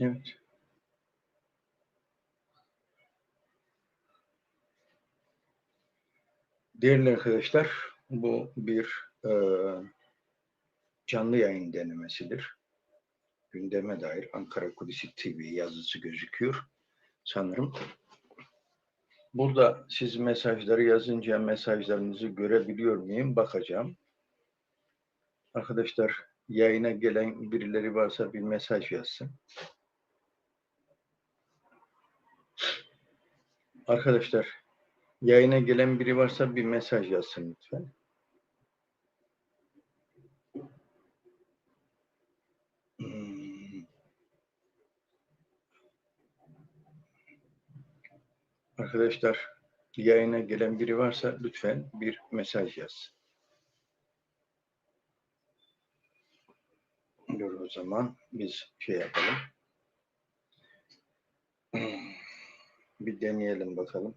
Evet. Değerli arkadaşlar, bu bir e, canlı yayın denemesidir. Gündeme dair Ankara Kulisi TV yazısı gözüküyor sanırım. Burada siz mesajları yazınca mesajlarınızı görebiliyor muyum? Bakacağım. Arkadaşlar yayına gelen birileri varsa bir mesaj yazsın. Arkadaşlar yayına gelen biri varsa bir mesaj yazsın lütfen. Arkadaşlar yayına gelen biri varsa lütfen bir mesaj yazsın. Dur o zaman biz şey yapalım. Hmm. Bir deneyelim bakalım.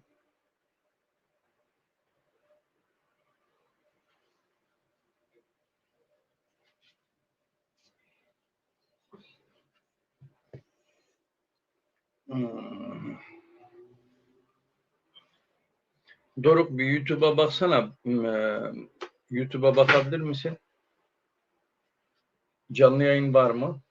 Hmm. Doruk bir YouTube'a baksana. Hmm, e, YouTube'a bakabilir misin? Canlı yayın var mı?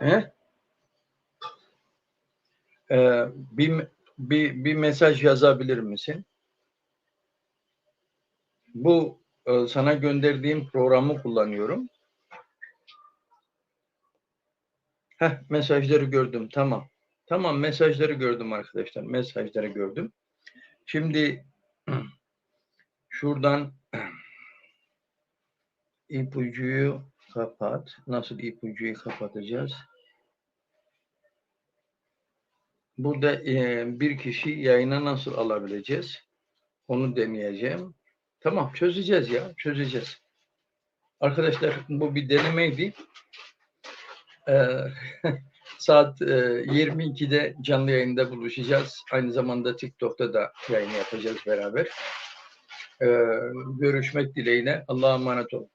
He? Ee, bir, bir, bir mesaj yazabilir misin? Bu e, sana gönderdiğim programı kullanıyorum. Heh, mesajları gördüm. Tamam. Tamam mesajları gördüm arkadaşlar. Mesajları gördüm. Şimdi şuradan ipucuyu kapat. Nasıl ipucuyu kapatacağız? Burada e, bir kişi yayına nasıl alabileceğiz? Onu deneyeceğim. Tamam çözeceğiz ya. Çözeceğiz. Arkadaşlar bu bir denemeydi. Ee, saat e, 22'de canlı yayında buluşacağız. Aynı zamanda TikTok'ta da yayın yapacağız beraber. Ee, görüşmek dileğiyle. Allah'a emanet olun.